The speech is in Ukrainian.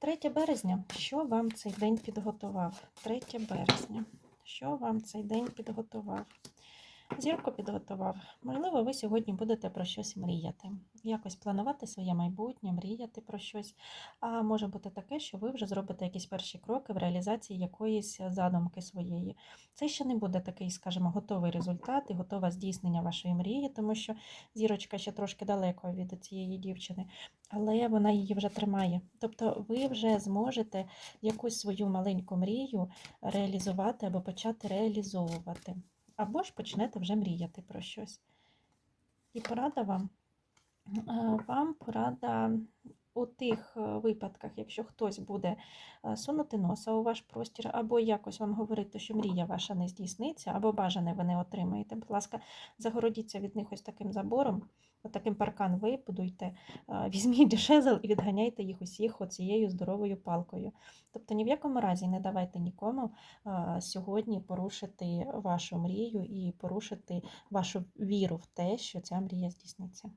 3 березня. Що вам цей день підготував? 3 березня. Що вам цей день підготував? Зірку підготував. Можливо, ви сьогодні будете про щось мріяти. Якось планувати своє майбутнє, мріяти про щось. А може бути таке, що ви вже зробите якісь перші кроки в реалізації якоїсь задумки своєї. Це ще не буде такий, скажімо, готовий результат і готове здійснення вашої мрії, тому що зірочка ще трошки далеко від цієї дівчини, але вона її вже тримає. Тобто ви вже зможете якусь свою маленьку мрію реалізувати або почати реалізовувати. Або ж почнете вже мріяти про щось. І порада вам. Е, Вам порада у тих е, випадках, якщо хтось буде е, сунути носа у ваш простір, або якось вам говорити, що мрія ваша не здійсниться, або бажане ви не отримаєте. Будь ласка, загородіться від них ось таким забором, от таким паркан вибудуйте, е, візьміть жезл і відганяйте їх усіх оцією здоровою палкою. Тобто ні в якому разі не давайте нікому сьогодні порушити вашу мрію і порушити вашу віру в те, що ця мрія здійсниться.